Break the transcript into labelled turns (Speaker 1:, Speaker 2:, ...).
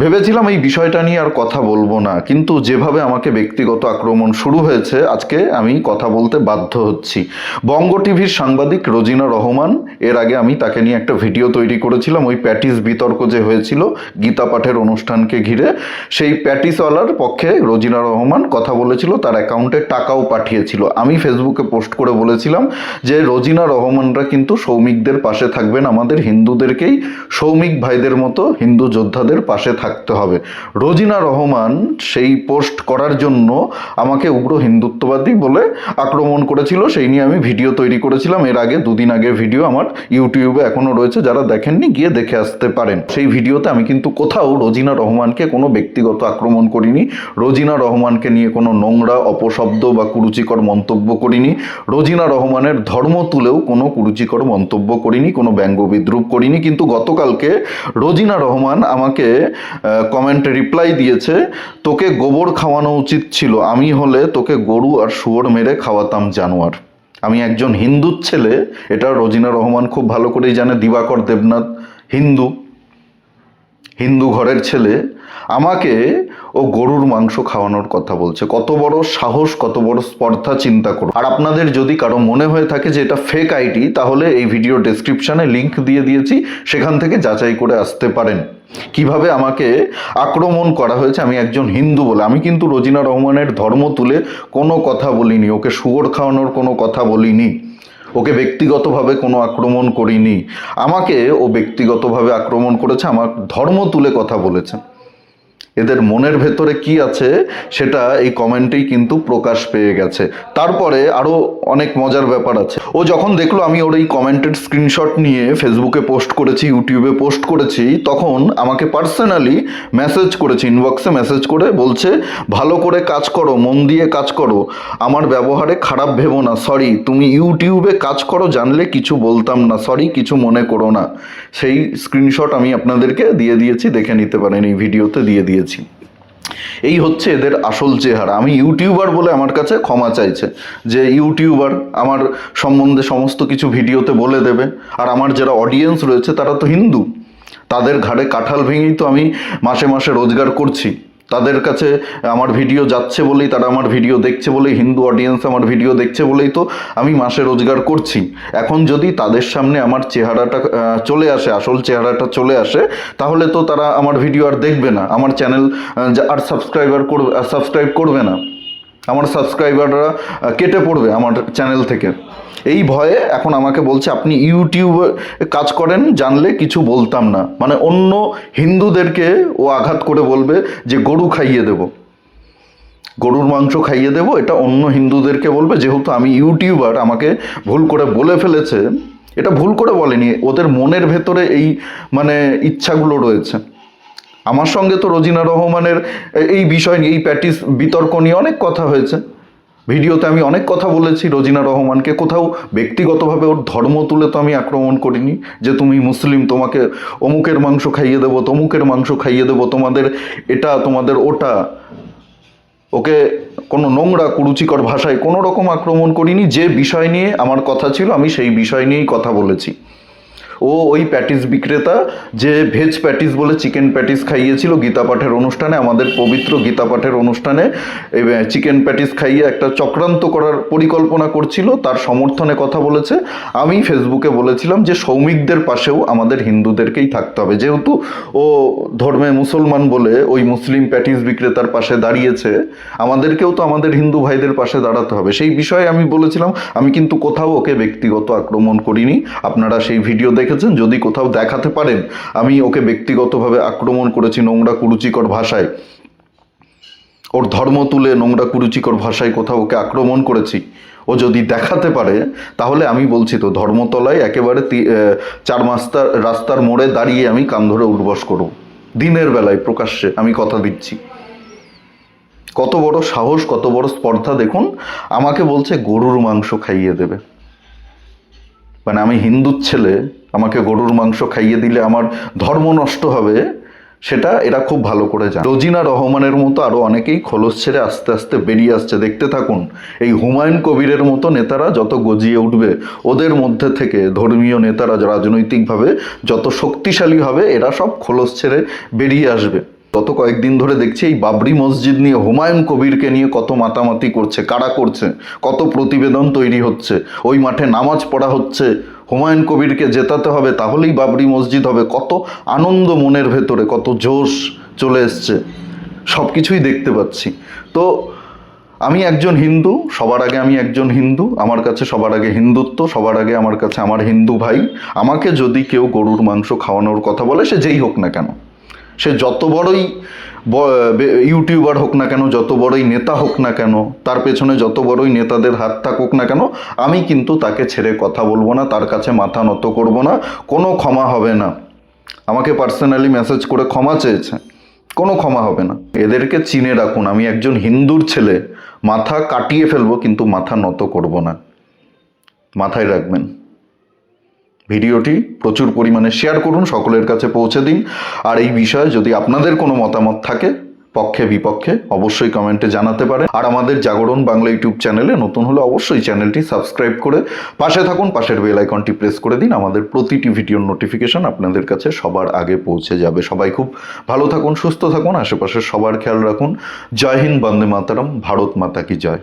Speaker 1: ভেবেছিলাম এই বিষয়টা নিয়ে আর কথা বলব না, কিন্তু যেভাবে আমাকে ব্যক্তিগত আক্রমণ শুরু হয়েছে, আজকে আমি কথা বলতে বাধ্য হচ্ছি। বঙ্গ টিভির সাংবাদিক রোজিনা রহমান, এর আগে আমি তাকে নিয়ে একটা ভিডিও তৈরি করেছিলাম, ওই প্যাটিস বিতর্ক যে হয়েছিল, গীতা পাঠের অনুষ্ঠানকে ঘিরে। সেই প্যাটিসওয়ালার পক্ষে রোজিনা রহমান কথা বলেছিল, তার অ্যাকাউন্টে টাকাও পাঠিয়েছিল। আমি ফেসবুকে পোস্ট করে বলেছিলাম যে, রোজিনা রহমানরা কিন্তু সৌমিকদের পাশে থাকবেন, আমাদের হিন্দুদেরকেই সৌমিক ভাইদের মতো হিন্দু যোদ্ধাদের পাশে থাকতে হবে। রোজিনা রহমান সেই পোস্ট করার জন্য আমাকে উগ্র হিন্দুত্ববাদী বলে আক্রমণ করেছিল। সেই নিয়ে আমি ভিডিও তৈরি করেছিলাম। এর আগে দুদিন আগে ভিডিও আমার ইউটিউবে এখনও রয়েছে। যারা দেখেননি, গিয়ে দেখে আসতে পারেন। সেই ভিডিওতে আমি কিন্তু কোথাও রোজিনা রহমানকে কোনো ব্যক্তিগত আক্রমণ করিনি। রোজিনা রহমানকে নিয়ে কোনো নোংরা, অপশব্দ বা কুরুচিকর মন্তব্য করিনি। রোজিনা রহমানের ধর্ম তুলেও কোনো কুরুচিকর মন্তব্য করিনি, কোনো ব্যঙ্গ বিদ্রুপ করিনি। কিন্তু গতকালকে রোজিনা রহমান আমাকে কমেন্টে রিপ্লাই দিয়েছে, তোকে গোবর খাওয়ানো উচিত ছিল। আমি হলে তোকে গরু আর শুয়োর মেরে খাওয়াতাম জানোয়ার। আমি একজন হিন্দুর ছেলে, এটা রোজিনা রহমান খুব ভালো করেই জানে, দিবাকর দেবনাথ হিন্দু। হিন্দু ঘরের ছেলে। আমাকে ও গরুর মাংস খাওয়ানোর কথা বলছে। কত বড় সাহস, কত বড় স্পর্ধা, চিন্তা করো। আর আপনাদের যদি কারও মনে হয়ে থাকে যে এটা ফেক আইডি তাহলে এই ভিডিও ডেসক্রিপশনে লিংক দিয়ে দিয়েছি। সেখান থেকে যাচাই করে আসতে পারেন। কীভাবে আমাকে আক্রমণ করা হয়েছে, আমি একজন হিন্দু বলে। আমি কিন্তু রোজিনা রহমানের ধর্ম তুলে কোনো কথা বলিনি, ওকে সুগর খাওয়ানোর কোনো কথা বলিনি, ওকে ব্যক্তিগতভাবে কোনো আক্রমণ করিনি। আমাকে ও ব্যক্তিগতভাবে আক্রমণ করেছে, আমার ধর্ম তুলে কথা বলেছে। এদের মনের ভেতরে কি আছে সেটা এই কমেন্টেই কিন্তু প্রকাশ পেয়ে গেছে। তারপরে আরও অনেক মজার ব্যাপার আছে। ও যখন দেখল আমি ওর এই কমেন্টের স্ক্রিনশট নিয়ে ফেসবুকে পোস্ট করেছি ইউটিউবে পোস্ট করেছি, তখন আমাকে পার্সোনালি মেসেজ করেছে ইনবক্সে মেসেজ করে বলছে, ভালো করে কাজ করো, মন দিয়ে কাজ করো। আমার ব্যবহারে খারাপ ভেবো না সরি তুমি ইউটিউবে কাজ করো, জানলে কিছু বলতাম না সরি কিছু মনে করো না। সেই স্ক্রিনশট আমি আপনাদেরকে দিয়ে দিয়েছি, দেখে নিতে পারেন, এই ভিডিওতে দিয়ে দিয়েছি। এই হচ্ছে এদের আসল চেহারা। আমি ইউটিউবার বলে আমার কাছে ক্ষমা চাইছে যে ইউটিউবার আমার সম্বন্ধে সমস্ত কিছু ভিডিওতে বলে দেবে। আর আমার যারা অডিয়েন্স রয়েছে, তারা তো হিন্দু। তাদের ঘাড়ে কাঁঠাল ভেঙেই তো আমি মাসে মাসে রোজগার করছি। তাদের কাছে আমার ভিডিও যাচ্ছে বলেই, তারা আমার ভিডিও দেখছে বলেই, হিন্দু অডিয়েন্স আমার ভিডিও দেখছে বলেই তো আমি মাসে রোজগার করছি। এখন যদি তাদের সামনে আমার চেহারাটা চলে আসে, আসল চেহারাটা চলে আসে, তাহলে তো তারা আমার ভিডিও আর দেখবে না। আমার চ্যানেল আর সাবস্ক্রাইবার করবে সাবস্ক্রাইব করবে না। আমার সাবস্ক্রাইবাররা কেটে পড়বে আমার চ্যানেল থেকে। এই ভয়ে এখন আমাকে বলছে, আপনি ইউটিউবে কাজ করেন, জানলে কিছু বলতাম না। মানে অন্য হিন্দুদেরকে ও আঘাত করে বলবে যে, গরু খাইয়ে দেব। গরুর মাংস খাইয়ে দেব, এটা অন্য হিন্দুদেরকে বলবে, যেহেতু আমি ইউটিউবার আমাকে ভুল করে বলে ফেলেছে। এটা ভুল করে বলেনি, ওদের মনের ভেতরে এই মানে ইচ্ছাগুলো রয়েছে। আমার সঙ্গে তো রোজিনা রহমানের এই বিষয় নিয়ে, এই প্যাটিস বিতর্ক নিয়ে অনেক কথা হয়েছে। ভিডিওতে আমি অনেক কথা বলেছি রোজিনা রহমানকে। কোথাও ব্যক্তিগতভাবে ওর ধর্ম তুলে তো আমি আক্রমণ করিনি, যে তুমি মুসলিম, তোমাকে অমুকের মাংস খাইয়ে দেবো, তমুকের মাংস খাইয়ে দেবো, তোমাদের এটা, তোমাদের ওটা। ওকে কোনো নোংরা, কুরুচিকর ভাষায় কোনো রকম আক্রমণ করিনি, যে বিষয় নিয়ে আমার কথা ছিল, আমি সেই বিষয় নিয়েই কথা বলেছি। ও ওই প্যাটিস বিক্রেতা যে ভেজ প্যাটিস বলে চিকেন প্যাটিস খাইয়েছিল গীতা পাঠের অনুষ্ঠানে, আমাদের পবিত্র গীতা পাঠের অনুষ্ঠানে চিকেন প্যাটিস খাইয়ে একটা চক্রান্ত করার পরিকল্পনা করছিল, তার সমর্থনে কথা বলেছে। আমি ফেসবুকে বলেছিলাম যে সৌমিকদের পাশেও আমাদের হিন্দুদেরকেই থাকতে হবে। যেহেতু ও ধর্মে মুসলমান বলে ওই মুসলিম প্যাটিস বিক্রেতার পাশে দাঁড়িয়েছে, আমাদেরকেও তো আমাদের হিন্দু ভাইদের পাশে দাঁড়াতে হবে। সেই বিষয়ে আমি বলেছিলাম, আমি কিন্তু কোথাও ওকে ব্যক্তিগত আক্রমণ করিনি। আপনারা সেই ভিডিও দেখেছেন? যদি কোথাও দেখাতে পারেন, আমি ওকে ব্যক্তিগতভাবে আক্রমণ করেছি নোংরা কুরুচিকর ভাষায়। ওর ধর্ম তুলে নোংরা কুরুচিকর ভাষায় কোথাও ওকে আক্রমণ করেছি। ও যদি দেখাতে পারে, তাহলে আমি বলছি তো, ধর্মতলায় একেবারে চার মাস্তার রাস্তার মোড়ে দাঁড়িয়ে আমি কান ধরে উঠবস করব। দিনের বেলায়, প্রকাশ্যে আমি কথা দিচ্ছি। কত বড় সাহস, কত বড় স্পর্ধা, দেখুন, আমাকে বলছে গরুর মাংস খাইয়ে দেবে। মানে আমি হিন্দুর ছেলে, আমাকে গরুর মাংস খাইয়ে দিলে আমার ধর্ম নষ্ট হবে, সেটা এরা খুব ভালো করে জানে। রোজিনা রহমানের মতো আরও অনেকেই খোলস ছেড়ে আস্তে আস্তে বেরিয়ে আসছে। দেখতে থাকুন, এই হুমায়ুন কবিরের মতো নেতারা যত গজিয়ে উঠবে, ওদের মধ্যে থেকে ধর্মীয় নেতারা রাজনৈতিকভাবে যত শক্তিশালী হবে, এরা সব খোলস ছেড়ে বেরিয়ে আসবে। গত কয়েকদিন ধরে দেখছি এই বাবরি মসজিদ নিয়ে হুমায়ুন কবিরকে নিয়ে কত মাতামাতি করছে, কারা করছে, কত প্রতিবেদন তৈরি হচ্ছে, ওই মাঠে নামাজ পড়া হচ্ছে, হুমায়ুন কবিরকে জেতাতে হবে, তাহলেই বাবরি মসজিদ হবে, কত আনন্দ মনের ভেতরে, কত জোশ চলে এসছে সব কিছুই দেখতে পাচ্ছি। তো আমি একজন হিন্দু, সবার আগে আমি একজন হিন্দু, আমার কাছে সবার আগে হিন্দুত্ব, সবার আগে আমার কাছে আমার হিন্দু ভাই, আমাকে যদি কেউ গরুর মাংস খাওয়ানোর কথা বলে, সে যেই হোক না কেন। সে যত বড়ই ইউটিউবার হোক না কেন, যত বড়ই নেতা হোক না কেন, তার পেছনে যত বড়ই নেতাদের হাত থাকুক না কেন, আমি কিন্তু তাকে ছেড়ে কথা বলব না, তার কাছে মাথা নত করব না, কোনো ক্ষমা হবে না। আমাকে পার্সোনালি মেসেজ করে ক্ষমা চেয়েছে, কোনো ক্ষমা হবে না। এদেরকে চিনে রাখুন, আমি একজন হিন্দুর ছেলে, মাথা কাটিয়ে ফেলব, কিন্তু মাথা নত করব না। মাথায় রাখবেন। ভিডিওটি প্রচুর পরিমাণে শেয়ার করুন, সকলের কাছে পৌঁছে দিন। আর এই বিষয়ে যদি আপনাদের কোনো মতামত থাকে, পক্ষে, বিপক্ষে, অবশ্যই কমেন্টে জানাতে পারেন। আর আমাদের জাগরণ বাংলা ইউটিউব চ্যানেলে নতুন হলে অবশ্যই চ্যানেলটি সাবস্ক্রাইব করে পাশে থাকুন, পাশের বেল আইকনটি প্রেস করে দিন। আমাদের প্রতিটি ভিডিওর নোটিফিকেশন আপনাদের কাছে সবার আগে পৌঁছে যাবে। সবাই খুব ভালো থাকুন, সুস্থ থাকুন, আশেপাশে সবার খেয়াল রাখুন। জয় হিন্দ, বন্দে মাতারাম, ভারত মাতা কি জয়।